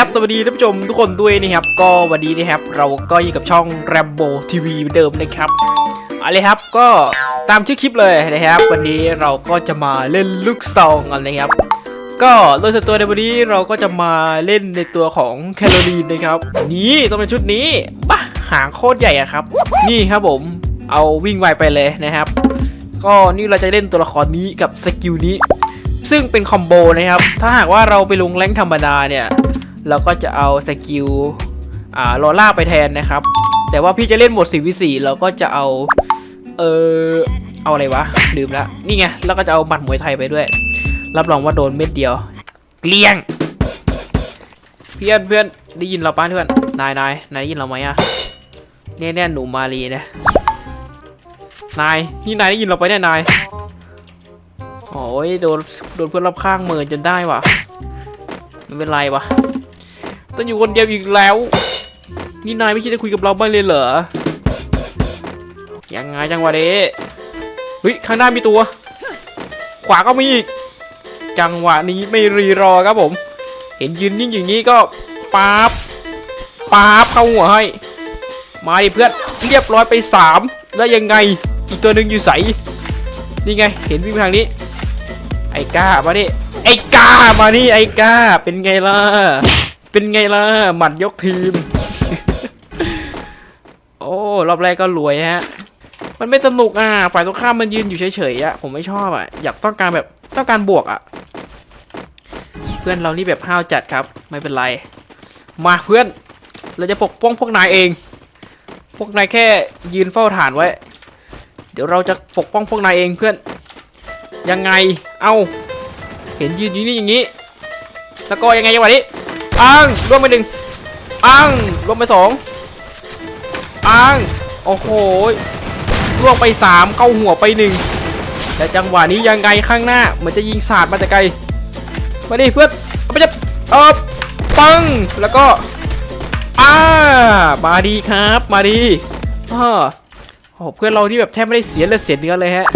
ครับสวัสดีท่านผู้ชมทุกคนด้วยนะครับก็วันนี้นะครับเราก็อยู่กับช่อง Rambo TV เหมือนเดิมนะครับอาเลยครับก็ตามชื่อคลิปเลยนะครับ วันนี้เราก็จะมาเล่นลูกซองกันนะครับ ก็โดยส่วนตัวในวันนี้เราก็จะมาเล่นในตัวของแคลอรีนนะครับ นี่ต้องเป็นชุดนี้บ้าหางโคตรใหญ่อะครับ นี่ครับผมเอาวิ่งไวไปเลยนะครับ ก็นี่เราจะเล่นตัวละครนี้กับสกิลนี้ ซึ่งเป็นคอมโบนะครับถ้าหากว่าเราไปลงแรงธรรมดาเนี่ย เราก็จะเอาสกิลอ่าลอล่าไปแทนนะครับ แต่ว่าพี่จะเล่นหมด4วิ4เราก็จะเอา เออเอาอะไรวะ ลืมล้วนี่ไงแล้วก็จะเอาบัตรมวยไทยไปด้วย รับรองว่าโดนเม็ดเดียว เกลี้ยง เพื่อนเพื่อนได้ยินเราป้าเพื่อนนายนายนายได้ยินเราไหมอะเนี่ยเนี่ยหนูมาลีเนี่ยนายนี่นายได้ยินเราไปเนี่ยนายโอ้ยโดนโดนเพื่อนรอบข้างเมินจนได้วะไม่เป็นไรวะ ต้องอยู่คนเดียวอีกแล้ว นี่นายไม่คิดจะคุยกับเราบ้างเลยเหรอ ยังไงจังหวะนี้เฮ้ยข้างหน้ามีตัว ขวาก็มีอีก จังหวะนี้ไม่รีรอครับผม เห็นยืนนิ่งอย่างนี้ก็ป๊าบป๊าบเข้าหัวให้ มาดิเพื่อนเรียบร้อยไปสามแล้วยังไงอีกตัวหนึ่งอยู่ใสนี่ไง เห็นวิ่งทางนี้ ไอ้ก้ามาดิไอ้ก้ามานี่ไอ้ก้าเป็นไงล่ะ เป็นไงล่ะ หมัดยกทีม โอ้ รอบแรกก็รวยฮะ มันไม่สนุกอะ ฝ่ายตรงข้ามมันยืนอยู่เฉยๆอะ ผมไม่ชอบอะ อยากต้องการแบบต้องการบวกอะ เพื่อนเรานี่แบบห้าวจัดครับ ไม่เป็นไร มาเพื่อน เราจะปกป้องพวกนายเอง พวกนายแค่ยืนเฝ้าฐานไว้ เดี๋ยวเราจะปกป้องพวกนายเองเพื่อน ยังไง เอ้า เห็นยืนอยู่นี่อย่างนี้ แล้วก็ยังไงจังหวะนี้ ปังรวมไปหนึ่งปังรวมไปสองปังโอ้โหรวมไปสามเข้าหัวไปหนึ่งแต่จังหวะนี้ยังไงข้างหน้าเหมือนจะยิงสาดมาแต่ไกลมาดิเพื่อนเอาไปจับเออปังแล้วก็อ่ามาดีครับ มาดีอ้โอ้โหเพื่อนเราที่แบบแทบไม่ได้เสียเลือดเสียเนื้อเลยฮะ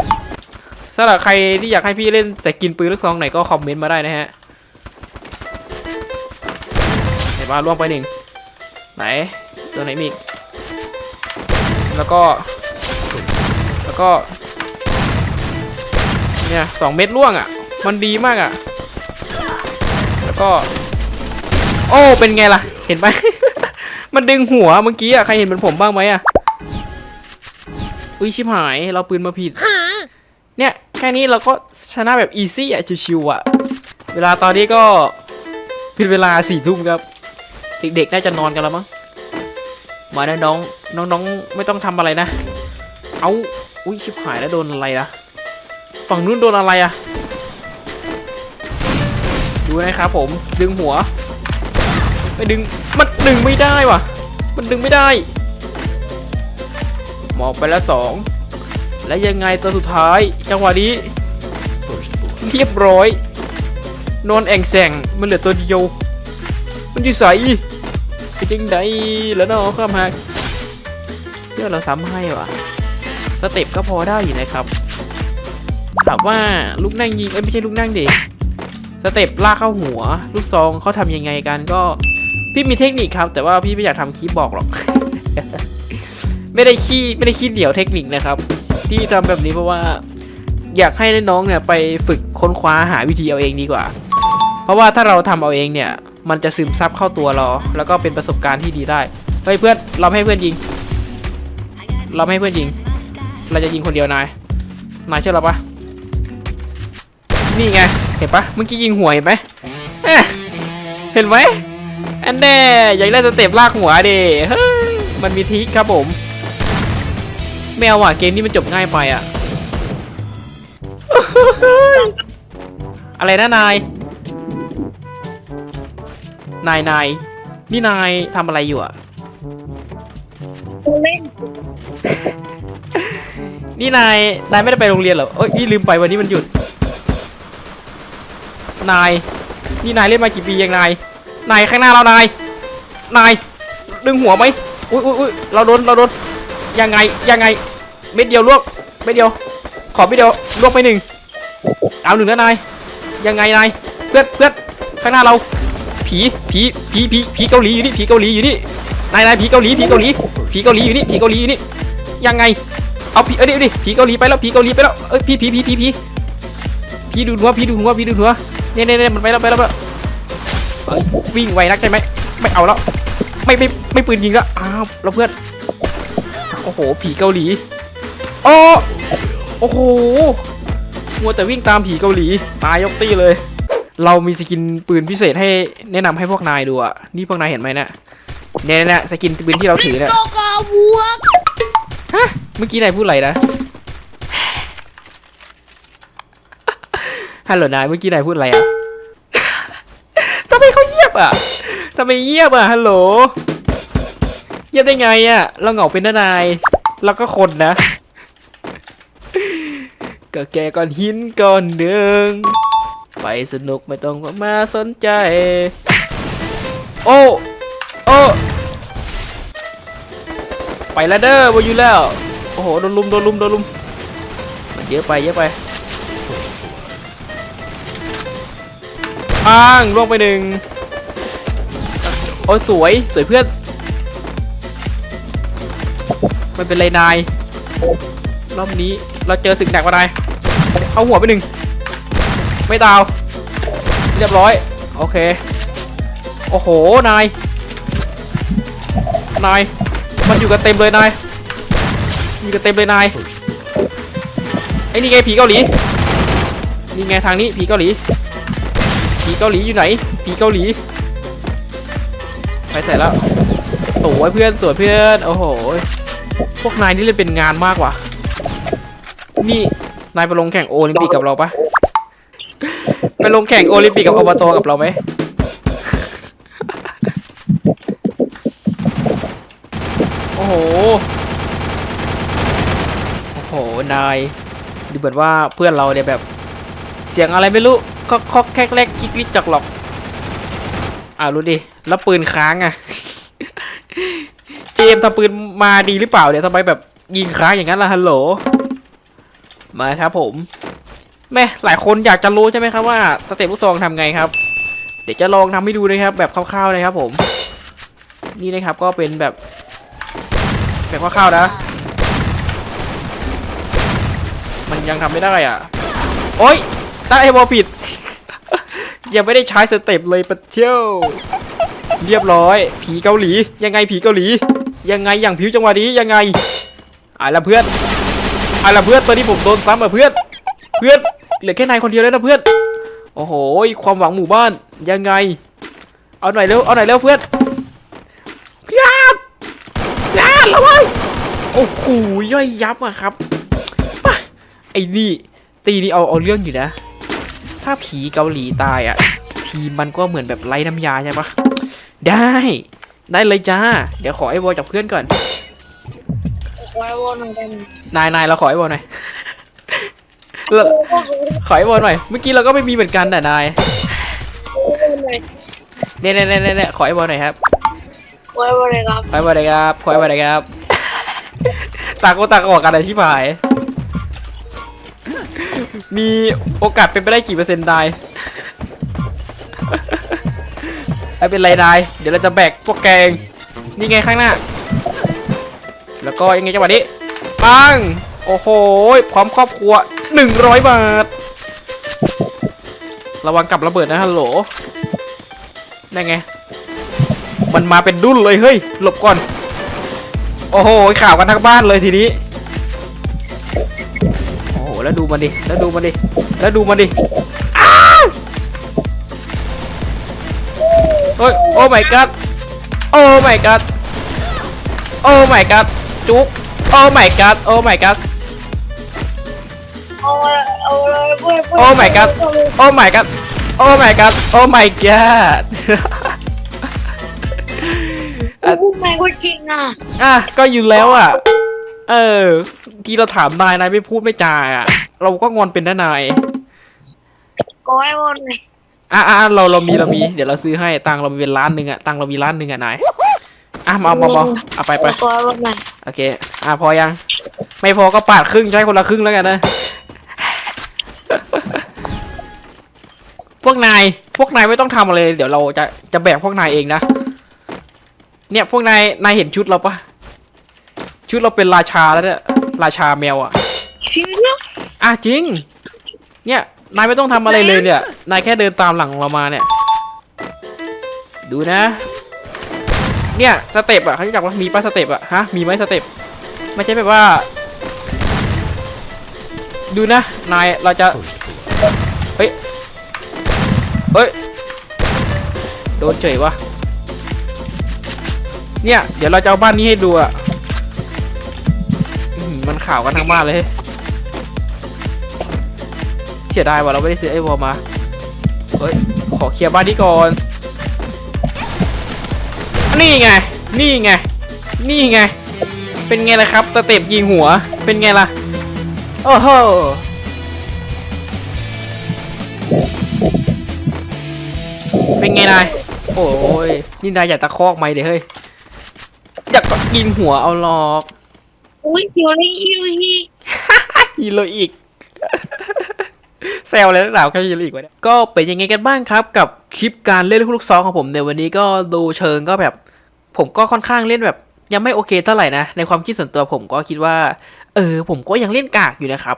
สำหรับใครที่อยากให้พี่เล่นแต่กินปืนลูกซองไหนก็คอมเมนต์มาได้นะฮะ ว่าล่วงไปหนึ่งไหนตัวไหนมีแล้วก็ แล้วก็ เนี่ยสองเม็ดล่วงอะ มันดีมากอะ แล้วก็ โอ้เป็นไงล่ะ เห็นไหม มันดึงหัวเมื่อกี้อะใครเห็นเหมือนผมบ้างไหมอะ อุ้ยชิบหายเราปืนมาผิด เนี่ยแค่นี้เราก็ชนะแบบอีซี่อะชิวๆอะ เวลาตอนนี้ก็เป็นเวลาสี่ทุ่มครับ เด็กๆน่าจะนอนกันแล้วมั้งมานะน้องน้องๆไม่ต้องทำอะไรนะ เอาอุ้ยชิบหายแล้วโดนอะไรนะฝั่งนู้นโดนอะไรอะดูนะครับผมดึงหัวไม่ดึงมันดึงไม่ได้ว่ะ มันดึงไม่ได้หมอกไปแล้วสองและยังไงตัวสุดท้ายจังหวะนี้เรียบร้อย นอนแองแสงมันเหลือตัวเดียว มันอยู่ใสไปจริงใดแล้วเนาะครับฮะเพื่อเราซ้ำให้ว่ะสเต็ปก็พอได้อยู่นะครับถามว่าลูกนั่งยิงเอ้ยไม่ใช่ลูกนั่งเด็กสเต็ปลากเข้าหัว ลูกซองเขาทำยังไงกันก็ พี่มีเทคนิคครับ แต่ว่าพี่ไม่อยากทำคลิปบอกหรอก ไม่ได้ขี้ไม่ได้ขี้เหนียวเทคนิคนะครับ ที่ทำแบบนี้เพราะว่า อยากให้น้องเนี่ยไปฝึกค้นคว้าหาวิธีเอาเองดีกว่า เพราะว่าถ้าเราทำเอาเองเนี่ย มันจะซึมซับเข้าตัวเรา แล้วก็เป็นประสบการณ์ที่ดีได้เฮ้ยเพื่อนเราไม่ให้เพื่อนยิง เราไม่ให้เพื่อนยิง เราจะยิงคนเดียวนายนายเชื่อเราปะนี่ไงเห็นปะเมื่อกี้ยิงหัวเห็นไหมเห็นไหมอันแน่อยากเล่นสเต็ปลากหัวเดเฮ้ยมันมีทิคครับผมแมวอะเกมนี้มันจบง่ายไปอะ อะไรนะนาย นายนายนี่นายทำอะไรอยู่อะเล่นนี่นายนายไม่ได้ไปโรงเรียนเหรอเอ้ยนี่ลืมไปวันนี้มันหยุด นาย นี่นายเล่นมากี่ปียังนาย นายข้างหน้าเรานาย นาย ดึงหัวไหมอุ้ยอุ้ยอุ้ยเราโดนเราโดนยังไงยังไง เม็ดเดียวลวกเม็ดเดียว ขอเม็ดเดียวลวกไปหนึ่งเอาหนึ่งแล้วนายยังไงนายเพื่อนเพื่อนข้างหน้าเราพ ผีผีผีผีผีเกาหลีอยู่นี่ผีเกาหลีอยู่นี่นายนายผีเกาหลีผีเกาหลีผีเกาหลีอยู่นี่ผีเกาหลีอยู่นี่ยังไงเอาผีเอ้ยดิดิผีเกาหลีไปแล้วผีเกาหลีไปแล้วเอ้ยผีผีผีผีผีผีดูหัวผีดูหัวผีดูหัวเนี่ยเนี่ยเนี่ยมันไปแล้วไปแล้วไปเอ้ยวิ่งไวนักใช่ไหมไม่เอาแล้วไม่ไม่ไม่ปืนยิงแล้วอ้าวแล้วเพื่อนโอ้โหผีเกาหลีโอ้โอ้โหมัวแต่วิ่งตามผีเกาหลีตายยกตี้เลย เรามีสกินปืนพิเศษให้แนะนำให้พวกนายดูอะ นี่พวกนายเห็นไหมเนี่ยเนี่ยเนี่ยสกินปืนที่เราถือเนี่ยโลกาวัวฮะเมื่อกี้นายพูดอะไรนะ ฮัลโหลนายเมื่อกี้นายพูดอะไรอะ ทำไมเขาเงียบอะทำไมเงียบอะฮัลโหลเงียบได้ไงอะ เราเหงาเป็นนะนายเราก็คนนะ ก็แกก้อนหินก้อนหนึ่ง ไปสนุกไม่ต้องมาสนใจ โอ้โอ้ไปแล้วเด้อบอยู่แล้ว โอ้โหโดนลุมโดนลุมโดนลุมมันเยอะไปเยอะไปอ้างล่วงไปหนึ่งโอ้สวยสวยเพื่อนมันเป็นไรนายรอบนี้เราเจอสิ่งหนักกว่านายเอาหัวไปหนึ่ง ไม่ดาว เรียบร้อย โอเค โอ้โห นาย นาย มันอยู่กันเต็มเลยนาย อยู่กันเต็มเลยนาย ไอ้นี่ไงผีเกาหลี นี่ไงทางนี้ผีเกาหลี ผีเกาหลีอยู่ไหน ผีเกาหลี ไปเสร็จแล้วสวยเพื่อนสวยเพื่อน โอ้โห พวกนายนี่เล่นเป็นงานมากว่ะ นี่ นายไปลงแข่งโอลิมปิกกับเราปะ ไปลงแข่งโอลิมปิกกับอบตกับเราไหมโอ้โห โอ้โห นาย ดูเหมือนว่าเพื่อนเราเนี่ยแบบ เสียงอะไรไม่รู้ก็คอกแคกแรกคิกลิจักหรอก อ่ารู้ดิ แล้วปืนค้างอะเจมทำปืนมาดีหรือเปล่าเนี่ยทำไมแบบยิงค้างอย่างนั้นล่ะฮัลโหล มาครับผม แม่หลายคนอยากจะรู้ใช่ไหมครับว่าสเต็ปลูกซองทำไงครับ เดี๋ยวจะลองทำให้ดูนะครับ แบบคร่าวๆนะครับ ผม นี่นะครับก็เป็นแบบ แบบคร่าวๆนะ มันยังทำไม่ได้อะ โอ๊ยตั้งไอ้บอผิด ยังไม่ได้ใช้สเต็ปเลยปะเที่ยวเรียบร้อย ผีเกาหลี ยังไงผีเกาหลี ยังไงอย่างผิวจังหวะนี้ยังไงอะละเพื่อนอะละเพื่อนตอนนี้ผมโดนซ้ำอะเพื่อน เพื่อน เหลือแค่นายคนเดียวแล้วนะเพื่อน โอ้โห ความหวังหมู่บ้านยังไง เอาหน่อยเร็ว เอาหน่อยเร็วเพื่อนพี่อาร์ตพี่อาร์ตระวังโอ้โหย่อยยับอะครับป่ะไอ้นี่ ตีนี่เอาเอาเรื่องอยู่นะ ถ้าผีเกาหลีตายอะทีมมันก็เหมือนแบบไร้น้ำยาใช่ปะได้ได้เลยจ้า เดี๋ยวขอไอ้บอลจากเพื่อนก่อนไว้วนกันนายนายเราขอไอ้บอลหน่อย เราขอไอ้บอลหน่อย เมื่อกี้เราก็ไม่มีเหมือนกันแต่นายเนี่ยเนี่ยเนี่ยเนี่ยขอไอ้บอลหน่อยครับ ไว้วนเลยครับขอไอ้บอลหน่อยครับ ขอไอ้บอลหน่อยครับตากโกตากออกกันเลยชิบหาย มีโอกาสเป็นไปได้กี่เปอร์เซ็นต์ได้ไม่เป็นไรนาย เดี๋ยวเราจะแบกพวกแกเองนี่ไงข้างหน้า แล้วก็ยังไงจังหวะนี้ปัง โอ้โห พร้อมครอบครัว 100บาท ระวังกับระเบิดนะฮัลโหลนั่นไง มันมาเป็นดุ้นเลยเฮ้ย หลบก่อน โอ้โหข่าวกันทั้งบ้านเลยทีนี้ โอ้โห แล้วดูมันดิ แล้วดูมันดิ แล้วดูมันดิอ้าวโอ้ย โอ้ my god โอ้ my god โอ้ my god จุ๊บโอ้ my god โอ้ my god โอ้ my god โอ้ my god โอ้ my god โอ้ my god พูดไม่ก็จริงอะอะก็อยู่แล้วอะ เออ ที่เราถามนายนายไม่พูดไม่จาอะ เราก็งอนเป็นนะนายก็ไว้วนเลยอะอะเราเรามีเรามี เดี๋ยวเราซื้อให้ตังค์เรามีเป็นล้านหนึ่งอะตังค์เรามีล้านหนึ่งอะนายอะมามามาเอาไปไปก็ไว้วนเลยโอเค อะพอยัง ไม่พอก็ปาดครึ่งใช้คนละครึ่งแล้วกันนะ วกนาย พวกนายไม่ต้องทำอะไรเลยเดี๋ยวเราจะจะแบกพวกนายเองนะ เนี่ยพวกนาย นายเห็นชุดเราปะชุดเราเป็นราชาแล้วเนี่ยราชาแมวอะจริงเหรออะจริง เนี่ยนายไม่ต้องทำอะไรเลยเนี่ย นายแค่เดินตามหลังเรามาเนี่ย ดูนะ เนี่ยสเต็ปอะเขาจะจักว่ามีป้าสเต็ปอะฮะ มีไหมสเต็ปไม่ใช่แบบว่า ดูนะ นายเราจะเฮ้ยเฮ้ย โดนเฉยวะ เนี่ย เดี๋ยวเราจะเอาบ้านนี้ให้ดูอะมันข่าวกันทั้งบ้านเลย เสียดายว่ะเราไม่ได้ซื้อไอ้วอลมา เฮ้ย ขอเคลียร์บ้านนี้ก่อน นี่ไง นี่ไง นี่ไง เป็นไงล่ะครับสเต็ปยิงหัว เป็นไงล่ะ โอ้โห เป็นไงนาย โอ้ยนี่นายอยากตะคอกไหมเดี๋ยวเฮ้ย อยากยิงหัวเอาหรอกอุ้ยเดี๋ยวนี้อีกอีกฮีโร่อีกแซวเลยนักหนาวแค่ฮีโร่อีกวะเนี่ยก็เป็นยังไงกันบ้างครับ กับคลิปการเล่นลูกซองของผมในวันนี้ก็ดูเชิงก็แบบ ผมก็ค่อนข้างเล่นแบบ ยังไม่โอเคเท่าไหร่นะ ในความคิดส่วนตัวผมก็คิดว่า เออ ผมก็ยังเล่นกากอยู่นะครับ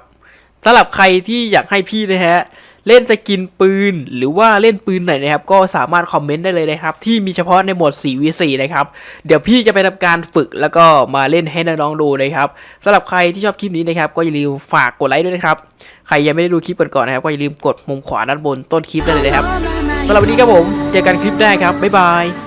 สำหรับใครที่อยากให้พี่นะฮะ เล่นสกินปืน หรือว่าเล่นปืนไหนนะครับ ก็สามารถคอมเมนต์ได้เลยนะครับ ที่มีเฉพาะในโหมด 4v4 นะครับ เดี๋ยวพี่จะไปทำการฝึกแล้วก็มาเล่นให้น้องๆดูนะครับสำหรับใครที่ชอบคลิปนี้นะครับ ก็อย่าลืมฝากกดไลค์ด้วยนะครับ ใครยังไม่ได้ดูคลิปก่อนๆนะครับ ก็อย่าลืมกดมุมขวาด้านบนต้นคลิปได้เลยนะครับสำหรับวันนี้ครับผมเจอกันคลิปหน้าครับบ๊ายบาย